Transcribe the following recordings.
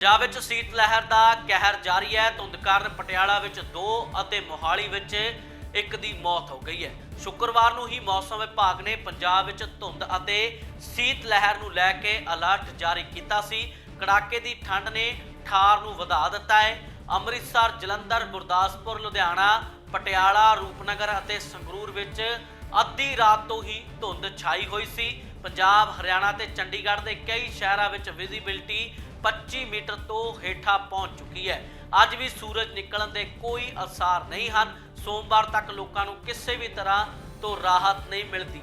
ਪੰਜਾਬ ਵਿੱਚ ਸੀਤ ਲਹਿਰ ਦਾ ਕਹਿਰ ਜਾਰੀ ਹੈ। ਧੁੰਦ ਕਾਰਨ ਪਟਿਆਲਾ ਵਿੱਚ ਦੋ ਅਤੇ ਮੋਹਾਲੀ ਵਿੱਚ ਇੱਕ ਦੀ ਮੌਤ ਹੋ ਗਈ ਹੈ। ਸ਼ੁੱਕਰਵਾਰ ਨੂੰ ਹੀ ਮੌਸਮ ਵਿਭਾਗ ਨੇ ਪੰਜਾਬ ਵਿੱਚ ਧੁੰਦ ਅਤੇ ਸੀਤ ਲਹਿਰ ਨੂੰ ਲੈ ਕੇ ਅਲਰਟ ਜਾਰੀ ਕੀਤਾ ਸੀ। ਕੜਾਕੇ ਦੀ ਠੰਡ ਨੇ ਠਾਰ ਨੂੰ ਵਧਾ ਦਿੱਤਾ ਹੈ। ਅੰਮ੍ਰਿਤਸਰ, ਜਲੰਧਰ, ਗੁਰਦਾਸਪੁਰ, ਲੁਧਿਆਣਾ, ਪਟਿਆਲਾ, ਰੂਪਨਗਰ ਅਤੇ ਸੰਗਰੂਰ ਵਿੱਚ ਅੱਧੀ ਰਾਤ ਤੋਂ ਹੀ ਧੁੰਦ ਛਾਈ ਹੋਈ ਸੀ। ਪੰਜਾਬ, ਹਰਿਆਣਾ ਤੇ ਚੰਡੀਗੜ੍ਹ ਦੇ ਕਈ ਸ਼ਹਿਰਾਂ ਵਿੱਚ ਵਿਜ਼ਿਬਿਲਟੀ 25 ਮੀਟਰ ਤੋਂ ਹੇਠਾਂ ਪਹੁੰਚ ਚੁੱਕੀ ਹੈ। ਅੱਜ ਵੀ ਸੂਰਜ ਨਿਕਲਣ ਦੇ ਕੋਈ ਅਸਾਰ ਨਹੀਂ ਹਨ। ਸੋਮਵਾਰ ਤੱਕ ਲੋਕਾਂ ਨੂੰ ਕਿਸੇ ਵੀ ਤਰ੍ਹਾਂ ਤੋਂ ਰਾਹਤ ਨਹੀਂ ਮਿਲਦੀ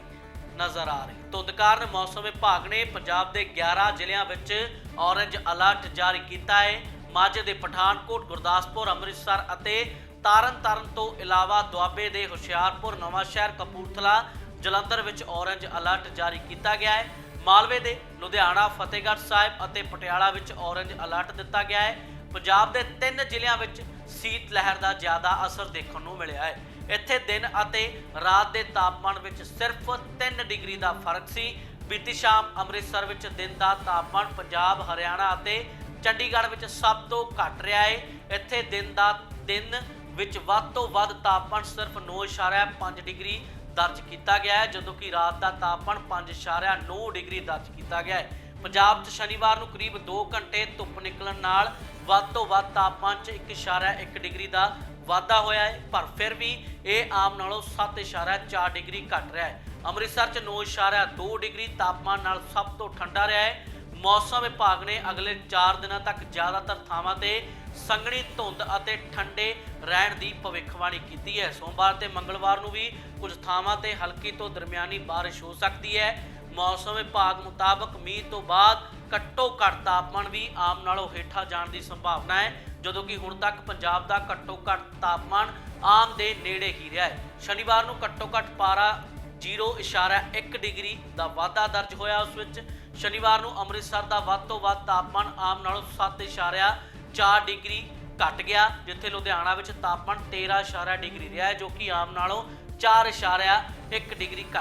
ਨਜ਼ਰ ਆ ਰਹੀ। ਧੁੰਦ ਕਾਰਨ ਮੌਸਮ ਵਿਭਾਗ ਨੇ ਪੰਜਾਬ ਦੇ 11 ਜ਼ਿਲ੍ਹਿਆਂ ਵਿੱਚ ਔਰੰਜ ਅਲਰਟ ਜਾਰੀ ਕੀਤਾ ਹੈ। ਮਾਝੇ ਦੇ ਪਠਾਨਕੋਟ, ਗੁਰਦਾਸਪੁਰ, ਅੰਮ੍ਰਿਤਸਰ ਅਤੇ ਤਾਰਨ ਤੋਂ ਇਲਾਵਾ ਦੁਆਬੇ ਦੇ ਹੁਸ਼ਿਆਰਪੁਰ, ਨਵਾਂਸ਼ਹਿਰ, ਕਪੂਰਥਲਾ, ਜਲੰਧਰ ਵਿੱਚ ਔਰੰਜ ਅਲਰਟ ਜਾਰੀ ਕੀਤਾ ਗਿਆ ਹੈ। ਮਾਲਵੇ ਦੇ ਲੁਧਿਆਣਾ, ਫਤਿਹਗੜ੍ਹ ਸਾਹਿਬ ਅਤੇ ਪਟਿਆਲਾ ਵਿੱਚ ਔਰੰਜ ਅਲਰਟ ਦਿੱਤਾ ਗਿਆ ਹੈ। ਪੰਜਾਬ ਦੇ ਤਿੰਨ ਜ਼ਿਲ੍ਹਿਆਂ ਵਿੱਚ ਸੀਤ ਲਹਿਰ ਦਾ ਜ਼ਿਆਦਾ ਅਸਰ ਦੇਖਣ ਨੂੰ ਮਿਲਿਆ ਹੈ। ਇੱਥੇ ਦਿਨ ਅਤੇ ਰਾਤ ਦੇ ਤਾਪਮਾਨ ਵਿੱਚ ਸਿਰਫ 3 ਡਿਗਰੀ ਦਾ ਫ਼ਰਕ ਸੀ। ਬੀਤੀ ਸ਼ਾਮ ਅੰਮ੍ਰਿਤਸਰ ਵਿੱਚ ਦਿਨ ਦਾ ਤਾਪਮਾਨ ਪੰਜਾਬ, ਹਰਿਆਣਾ ਅਤੇ ਚੰਡੀਗੜ੍ਹ ਵਿੱਚ ਸਭ ਤੋਂ ਘੱਟ ਰਿਹਾ ਹੈ। ਇੱਥੇ ਦਿਨ ਦਾ ਦਿਨ ਵਿੱਚ ਵੱਧ ਤੋਂ ਵੱਧ ਤਾਪਮਾਨ ਸਿਰਫ 9.5 ਡਿਗਰੀ ਦਰਜ ਕੀਤਾ ਗਿਆ ਹੈ, ਜਦੋਂ ਕਿ ਰਾਤ ਦਾ ਤਾਪਮਾਨ 5.9 ਡਿਗਰੀ ਦਰਜ ਕੀਤਾ ਗਿਆ ਹੈ। ਪੰਜਾਬ 'ਚ ਸ਼ਨੀਵਾਰ ਨੂੰ ਕਰੀਬ 2 ਘੰਟੇ ਧੁੱਪ ਨਿਕਲਣ ਨਾਲ ਵੱਧ ਤੋਂ ਵੱਧ ਤਾਪਮਾਨ 'ਚ 1.1 ਡਿਗਰੀ ਦਾ ਵਾਧਾ ਹੋਇਆ ਹੈ, ਪਰ ਫਿਰ ਵੀ ਇਹ ਆਮ ਨਾਲੋਂ 7.4 ਡਿਗਰੀ ਘੱਟ ਰਿਹਾ ਹੈ। ਅੰਮ੍ਰਿਤਸਰ 'ਚ 9.2 ਡਿਗਰੀ ਤਾਪਮਾਨ ਨਾਲ ਸਭ ਤੋਂ ਠੰਡਾ ਰਿਹਾ ਹੈ। ਮੌਸਮ ਵਿਭਾਗ ਨੇ ਅਗਲੇ 4 ਦਿਨਾਂ ਤੱਕ ਜ਼ਿਆਦਾਤਰ ਥਾਵਾਂ ਤੇ ਸੰਘਣੀ ਧੁੰਦ ਅਤੇ ਠੰਡੇ ਰਹਿਣ ਦੀ ਭਵਿੱਖਬਾਣੀ ਕੀਤੀ ਹੈ। ਸੋਮਵਾਰ ਤੇ ਮੰਗਲਵਾਰ ਨੂੰ ਵੀ ਕੁਝ ਥਾਵਾਂ ਤੇ ਹਲਕੀ ਤੋਂ ਦਰਮਿਆਨੀ ਬਾਰਿਸ਼ ਹੋ ਸਕਦੀ ਹੈ। ਮੌਸਮ ਵਿਭਾਗ ਮੁਤਾਬਕ ਮੀਂਹ ਤੋਂ ਬਾਅਦ ਘੱਟੋ ਘੱਟ ਤਾਪਮਾਨ ਵੀ ਆਮ ਨਾਲੋਂ ਹੇਠਾਂ ਜਾਣ ਦੀ ਸੰਭਾਵਨਾ ਹੈ, ਜਦੋਂ ਕਿ ਹੁਣ ਤੱਕ ਪੰਜਾਬ ਦਾ ਘੱਟੋ ਘੱਟ ਤਾਪਮਾਨ ਆਮ ਦੇ ਨੇੜੇ ਹੀ ਰਿਹਾ ਹੈ। ਸ਼ਨੀਵਾਰ ਨੂੰ ਘੱਟੋ ਘੱਟ ਪਾਰਾ 0.1 ਡਿਗਰੀ ਦਾ ਵਾਧਾ ਦਰਜ ਹੋਇਆ। ਉਸ ਵਿੱਚ ਸ਼ਨੀਵਾਰ ਨੂੰ ਅੰਮ੍ਰਿਤਸਰ ਦਾ ਵੱਧ ਤੋਂ ਵੱਧ ਤਾਪਮਾਨ ਆਮ ਨਾਲੋਂ 7.4 ਡਿਗਰੀ ਘਟ ਗਿਆ, ਜਿੱਥੇ ਲੁਧਿਆਣਾ ਵਿੱਚ ਤਾਪਮਾਨ 13.0 ਡਿਗਰੀ ਰਿਹਾ ਹੈ, ਜੋ ਕਿ ਆਮ ਨਾਲੋਂ 4.1 ਡਿਗਰੀ ਘੱਟ